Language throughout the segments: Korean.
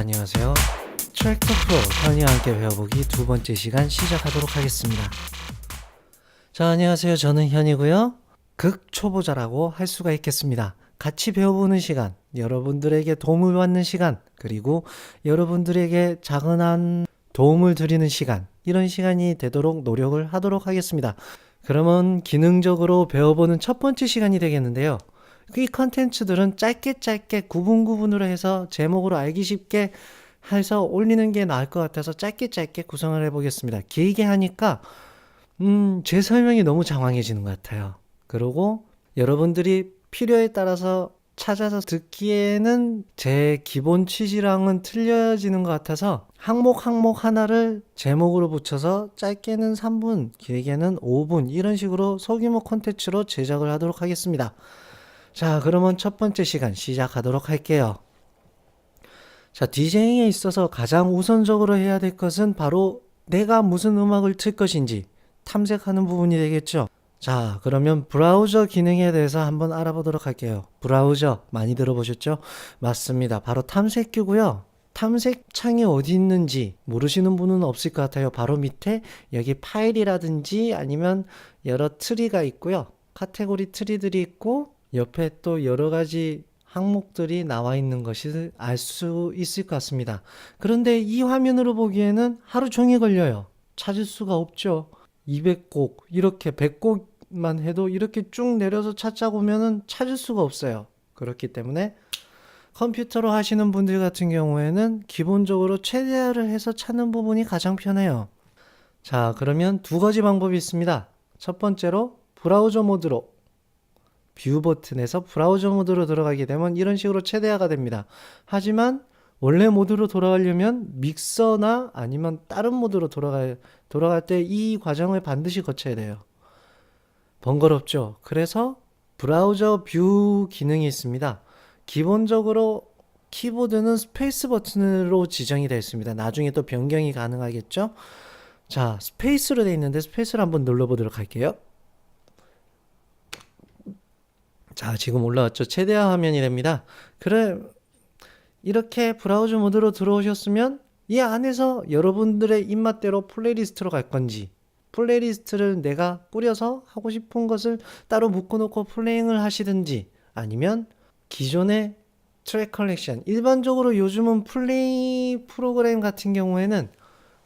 안녕하세요. 트랙터 프로 현이와 함께 배워보기 두 번째 시간 시작하도록 하겠습니다. 자, 안녕하세요. 저는 현이고요. 극 초보자라고 할 수가 있겠습니다. 같이 배워보는 시간, 여러분들에게 도움을 받는 시간, 그리고 여러분들에게 작은 한 도움을 드리는 시간, 이런 시간이 되도록 노력을 하도록 하겠습니다. 그러면 기능적으로 배워보는 첫 번째 시간이 되겠는데요. 이 컨텐츠들은 짧게 짧게 구분 구분으로 해서 제목으로 알기 쉽게 해서 올리는 게 나을 것 같아서 짧게 짧게 구성을 해보겠습니다. 길게 하니까 음, 제 설명이 너무 장황해지는 것 같아요. 그리고 여러분들이 필요에 따라서 찾아서 듣기에는 제 기본 취지랑은 틀려지는 것 같아서 항목 항목 하나를 제목으로 붙여서 짧게는 3분, 길게는 5분 이런 식으로 소규모 콘텐츠로 제작을 하도록 하겠습니다. 자, 그러면 첫 번째 시간 시작하도록 할게요. 자, 디제잉에 있어서 가장 우선적으로 해야 될 것은 바로 내가 무슨 음악을 틀 것인지 탐색하는 부분이 되겠죠. 자, 그러면 브라우저 기능에 대해서 한번 알아보도록 할게요. 브라우저 많이 들어보셨죠? 맞습니다. 바로 탐색기고요. 탐색 창이 어디 있는지 모르시는 분은 없을 것 같아요. 바로 밑에 여기 파일이라든지 아니면 여러 트리가 있고요. 카테고리 트리들이 있고 옆에 또 여러 가지 항목들이 나와 있는 것을 알 수 있을 것 같습니다. 그런데 이 화면으로 보기에는 하루 종일 걸려요. 찾을 수가 없죠. 200곡, 이렇게 100곡만 해도 이렇게 쭉 내려서 찾자고 하면은 찾을 수가 없어요. 그렇기 때문에 컴퓨터로 하시는 분들 같은 경우에는 기본적으로 최대화를 해서 찾는 부분이 가장 편해요. 자, 그러면 두 가지 방법이 있습니다. 첫 번째로 브라우저 모드로 뷰 버튼에서 브라우저 모드로 들어가게 되면 이런 식으로 최대화가 됩니다. 하지만 원래 모드로 돌아가려면 믹서나 아니면 다른 모드로 돌아가 돌아갈 때 이 과정을 반드시 거쳐야 돼요. 번거롭죠. 그래서 브라우저 뷰 기능이 있습니다. 기본적으로 키보드는 스페이스 버튼으로 지정이 되어 있습니다. 나중에 또 변경이 가능하겠죠. 자, 스페이스로 되어 있는데 스페이스를 한번 눌러보도록 할게요. 자, 지금 올라왔죠. 최대화 화면이 됩니다. 그래, 이렇게 브라우저 모드로 들어오셨으면 이 안에서 여러분들의 입맛대로 플레이리스트로 갈 건지, 플레이리스트를 내가 꾸려서 하고 싶은 것을 따로 묶어놓고 플레잉을 하시든지, 아니면 기존의 트랙 컬렉션, 일반적으로 요즘은 플레이 프로그램 같은 경우에는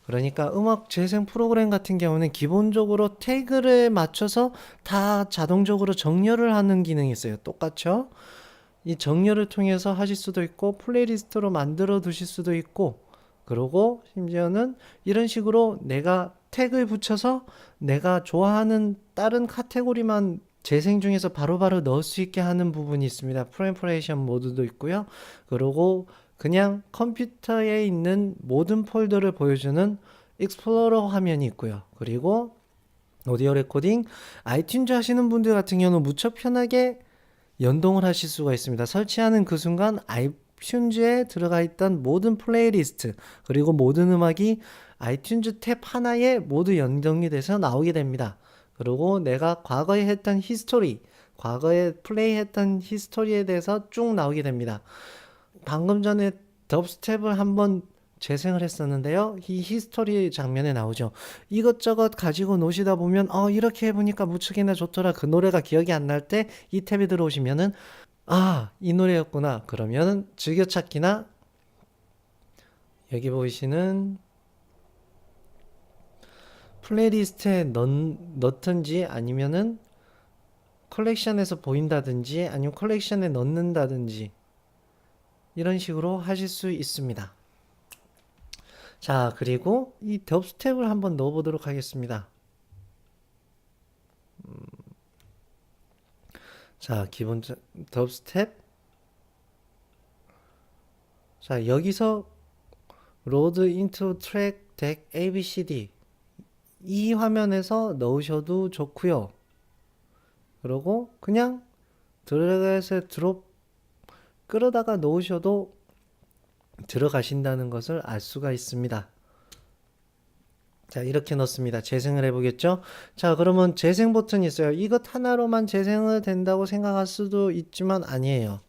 그러니까 음악 재생 프로그램 같은 경우는 기본적으로 태그를 맞춰서 다 자동적으로 정렬을 하는 기능이 있어요. 똑같죠? 이 정렬을 통해서 하실 수도 있고 플레이리스트로 만들어 두실 수도 있고 그리고 심지어는 이런 식으로 내가 태그를 붙여서 내가 좋아하는 다른 카테고리만 재생 중에서 바로바로 넣을 수 있게 하는 부분이 있습니다. 프레퍼레이션 모드도 있고요. 그리고 그냥 컴퓨터에 있는 모든 폴더를 보여주는 익스플로러 화면이 있고요. 그리고 오디오 레코딩, 아이튠즈 하시는 분들 같은 경우는 무척 편하게 연동을 하실 수가 있습니다. 설치하는 그 순간 아이튠즈에 들어가 있던 모든 플레이리스트 그리고 모든 음악이 아이튠즈 탭 하나에 모두 연동이 돼서 나오게 됩니다. 그리고 내가 과거에 했던 히스토리, 과거에 플레이했던 히스토리에 대해서 쭉 나오게 됩니다. 방금 전에 덥스텝을 한번 재생을 했었는데요. 이 히스토리 장면에 나오죠. 이것저것 가지고 노시다 보면 어 이렇게 해보니까 무척이나 좋더라. 그 노래가 기억이 안 날 때 이 탭에 들어오시면은 아 이 노래였구나. 그러면은 즐겨찾기나 여기 보이시는 플레이리스트에 넣, 넣든지 아니면은 컬렉션에서 보인다든지 아니면 컬렉션에 넣는다든지 이런 식으로 하실 수 있습니다. 자, 그리고 이 덥스텝을 한번 넣어 보도록 하겠습니다. 음, 자, 기본 덥스텝. 자, 여기서 로드 인투 트랙 덱 ABCD 이 화면에서 넣으셔도 좋고요. 그리고 그냥 드래그해서 드롭 끌어다가 놓으셔도 들어가신다는 것을 알 수가 있습니다. 자, 이렇게 넣습니다. 재생을 해보겠죠? 자, 그러면 재생 버튼이 있어요. 이것 하나로만 재생을 된다고 생각할 수도 있지만 아니에요.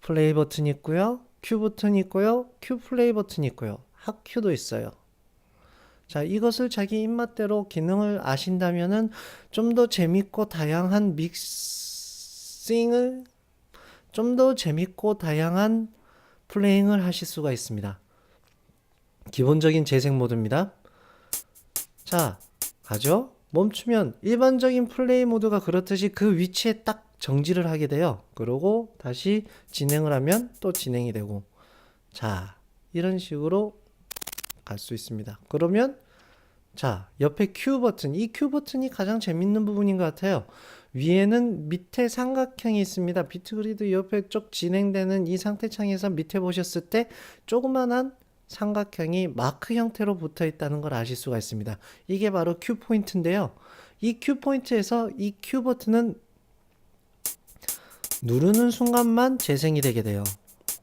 플레이 버튼 있고요. Q 버튼이 있고요. Q 플레이 버튼이 있고요. 학큐도 있어요. 자, 이것을 자기 입맛대로 기능을 아신다면은 좀 더 재밌고 다양한 믹싱을 좀 더 재밌고 다양한 플레잉을 하실 수가 있습니다. 기본적인 재생 모드입니다. 자, 가죠? 멈추면 일반적인 플레이 모드가 그렇듯이 그 위치에 딱 정지를 하게 돼요. 그러고 다시 진행을 하면 또 진행이 되고. 자, 이런 식으로 갈 수 있습니다. 그러면 자, 옆에 Q 버튼. 이 Q 버튼이 가장 재밌는 부분인 것 같아요. 위에는 밑에 삼각형이 있습니다. 비트 그리드 옆에 쭉 진행되는 이 상태 창에서 밑에 보셨을 때 조그만한 삼각형이 마크 형태로 붙어 있다는 걸 아실 수가 있습니다. 이게 바로 Q 포인트인데요. 이 Q 포인트에서 이 Q 버튼은 누르는 순간만 재생이 되게 돼요.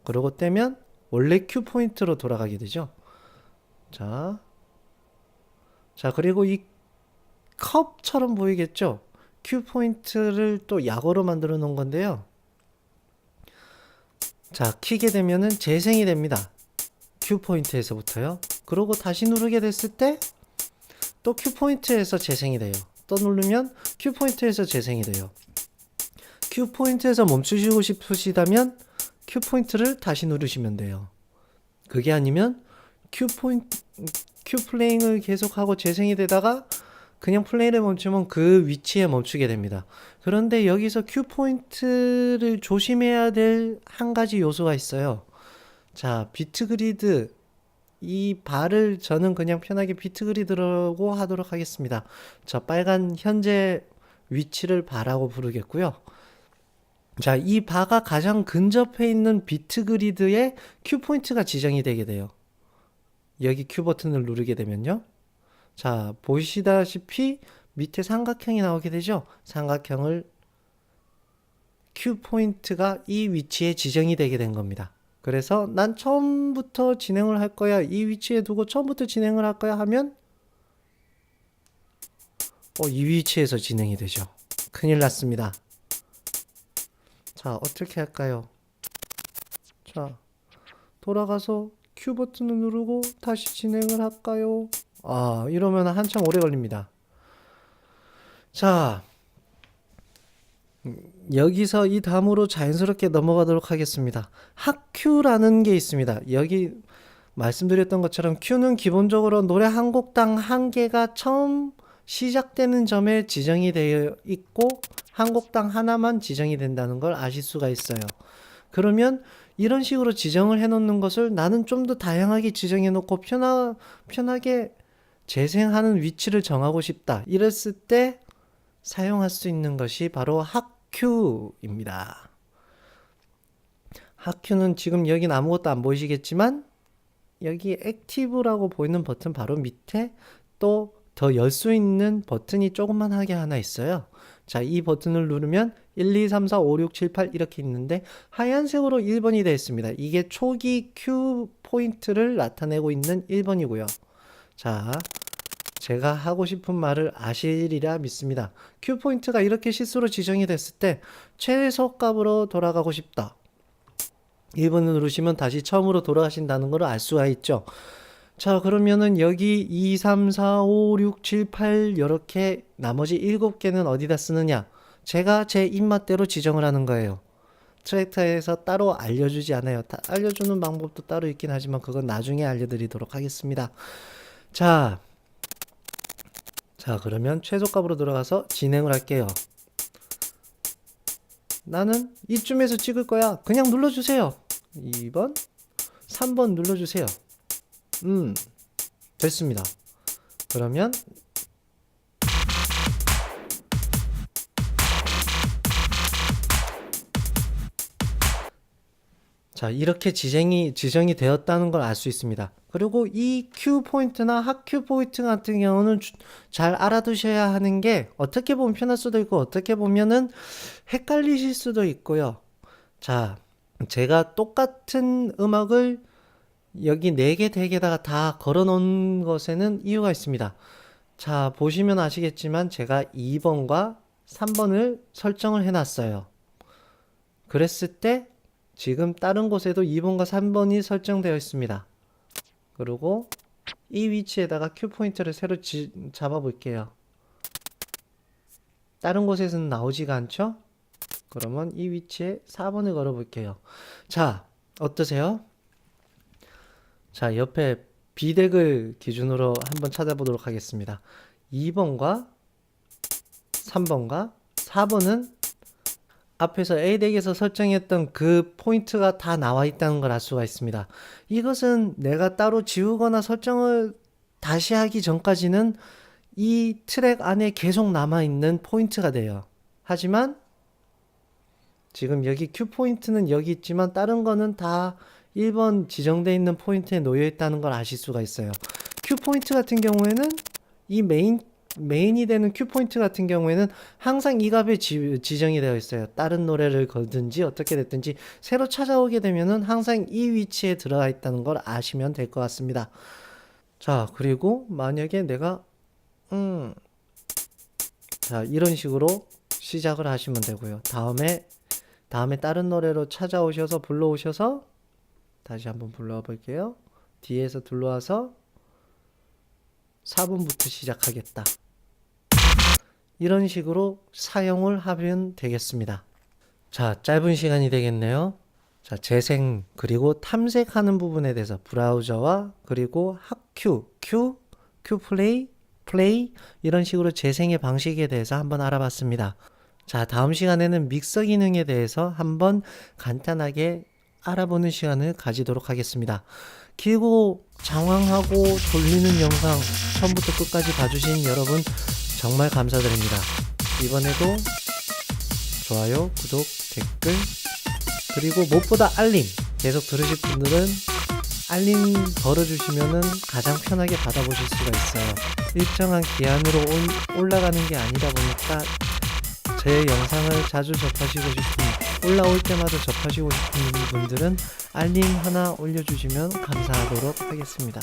그러고 떼면 원래 Q 포인트로 돌아가게 되죠. 자, 자 그리고 이 컵처럼 보이겠죠? Q 포인트를 또 약어로 만들어 놓은 건데요. 자, 키게 되면은 재생이 됩니다. Q 포인트에서부터요. 그러고 다시 누르게 됐을 때 또 Q 포인트에서 재생이 돼요. 또 누르면 Q 포인트에서 재생이 돼요. Q 포인트에서 멈추시고 싶으시다면 Q 포인트를 다시 누르시면 돼요. 그게 아니면 Q 포인트 Q 플레잉을 계속하고 재생이 되다가 그냥 플레이를 멈추면 그 위치에 멈추게 됩니다. 그런데 여기서 Q 포인트를 조심해야 될 한 가지 요소가 있어요. 자, 비트 그리드 이 바를 저는 그냥 편하게 비트 그리드라고 하도록 하겠습니다. 저 빨간 현재 위치를 바라고 부르겠고요. 자, 이 바가 가장 근접해 있는 비트 그리드에 큐 포인트가 지정이 되게 돼요. 여기 큐 버튼을 누르게 되면요. 자, 보시다시피 밑에 삼각형이 나오게 되죠. 삼각형을 큐 포인트가 이 위치에 지정이 되게 된 겁니다. 그래서 난 처음부터 진행을 할 거야. 이 위치에 두고 처음부터 진행을 할 거야 하면 어, 이 위치에서 진행이 되죠. 큰일 났습니다. 자, 어떻게 할까요? 자, 돌아가서 Q 버튼을 누르고 다시 진행을 할까요? 아, 이러면 한참 오래 걸립니다. 자, 음, 여기서 이 다음으로 자연스럽게 넘어가도록 하겠습니다. 학큐라는 게 있습니다. 여기 말씀드렸던 것처럼 큐는 기본적으로 노래 한 곡당 한 개가 처음 시작되는 점에 지정이 되어 있고 한 곡당 하나만 지정이 된다는 걸 아실 수가 있어요. 그러면 이런 식으로 지정을 해 놓는 것을 나는 좀 더 다양하게 지정해 놓고 편하, 편하게 재생하는 위치를 정하고 싶다. 이랬을 때 사용할 수 있는 것이 바로 학큐입니다. 학큐는 지금 여긴 아무것도 안 보이시겠지만 여기 액티브라고 보이는 버튼 바로 밑에 또 더 열 수 있는 버튼이 조그만하게 하나 있어요. 자, 이 버튼을 누르면 1, 2, 3, 4, 5, 6, 7, 8 이렇게 있는데 하얀색으로 1번이 되어 있습니다. 이게 초기 큐 포인트를 나타내고 있는 1번이고요. 자, 제가 하고 싶은 말을 아시리라 믿습니다. 큐 포인트가 이렇게 실수로 지정이 됐을 때 최소 값으로 돌아가고 싶다. 1번을 누르시면 다시 처음으로 돌아가신다는 걸 알 수가 있죠. 자, 그러면은 여기 2, 3, 4, 5, 6, 7, 8 이렇게 나머지 7개는 어디다 쓰느냐? 제가 제 입맛대로 지정을 하는 거예요. 트랙터에서 따로 알려주지 않아요. 다 알려주는 방법도 따로 있긴 하지만 그건 나중에 알려드리도록 하겠습니다. 자, 자, 그러면 최소값으로 들어가서 진행을 할게요. 나는 이쯤에서 찍을 거야. 그냥 눌러주세요. 2번, 3번 눌러주세요. 음, 됐습니다. 그러면 자, 이렇게 지정이, 지정이 되었다는 걸 알 수 있습니다. 그리고 이 Q 포인트나 학큐 포인트 같은 경우는 주- 잘 알아두셔야 하는 게 어떻게 보면 편할 수도 있고 어떻게 보면은 헷갈리실 수도 있고요. 자, 제가 똑같은 음악을 여기 네개 덱에다가 다 걸어 놓은 것에는 이유가 있습니다. 자, 보시면 아시겠지만 제가 2번과 3번을 설정을 해 놨어요. 그랬을 때 지금 다른 곳에도 2번과 3번이 설정되어 있습니다. 그리고 이 위치에다가 큐 포인트를 새로 지- 잡아 볼게요. 다른 곳에서는 나오지가 않죠? 그러면 이 위치에 4번을 걸어 볼게요. 자, 어떠세요? 자, 옆에 B덱을 기준으로 한번 찾아보도록 하겠습니다. 2번과 3번과 4번은 앞에서 A덱에서 설정했던 그 포인트가 다 나와 있다는 걸 알 수가 있습니다. 이것은 내가 따로 지우거나 설정을 다시 하기 전까지는 이 트랙 안에 계속 남아 있는 포인트가 돼요. 하지만 지금 여기 큐 포인트는 여기 있지만 다른 거는 다 1번 지정되어 있는 포인트에 놓여 있다는 걸 아실 수가 있어요. 큐 포인트 같은 경우에는 이 메인 메인이 되는 큐 포인트 같은 경우에는 항상 이 값에 지, 지정이 되어 있어요. 다른 노래를 걸든지 어떻게 됐든지 새로 찾아오게 되면은 항상 이 위치에 들어가 있다는 걸 아시면 될 것 같습니다. 자, 그리고 만약에 내가 음, 자, 이런 식으로 시작을 하시면 되고요. 다음에 다음에 다른 노래로 찾아오셔서 불러오셔서 다시 한번 불러와 볼게요. 뒤에서 둘러와서 4번부터 시작하겠다. 이런 식으로 사용을 하면 되겠습니다. 자, 짧은 시간이 되겠네요. 자, 재생 그리고 탐색하는 부분에 대해서 브라우저와 그리고 학큐, 큐, 큐플레이, 플레이 이런 식으로 재생의 방식에 대해서 한번 알아봤습니다. 자, 다음 시간에는 믹서 기능에 대해서 한번 간단하게 알아보는 시간을 가지도록 하겠습니다. 길고 장황하고 돌리는 영상 처음부터 끝까지 봐주신 여러분 정말 감사드립니다. 이번에도 좋아요, 구독, 댓글 그리고 무엇보다 알림 계속 들으실 분들은 알림 걸어주시면은 가장 편하게 받아보실 수가 있어요. 일정한 기한으로 올- 올라가는 게 아니다 보니까 제 영상을 자주 접하시고 싶은 올라올 때마다 접하시고 싶은 분들은 알림 하나 올려주시면 감사하도록 하겠습니다.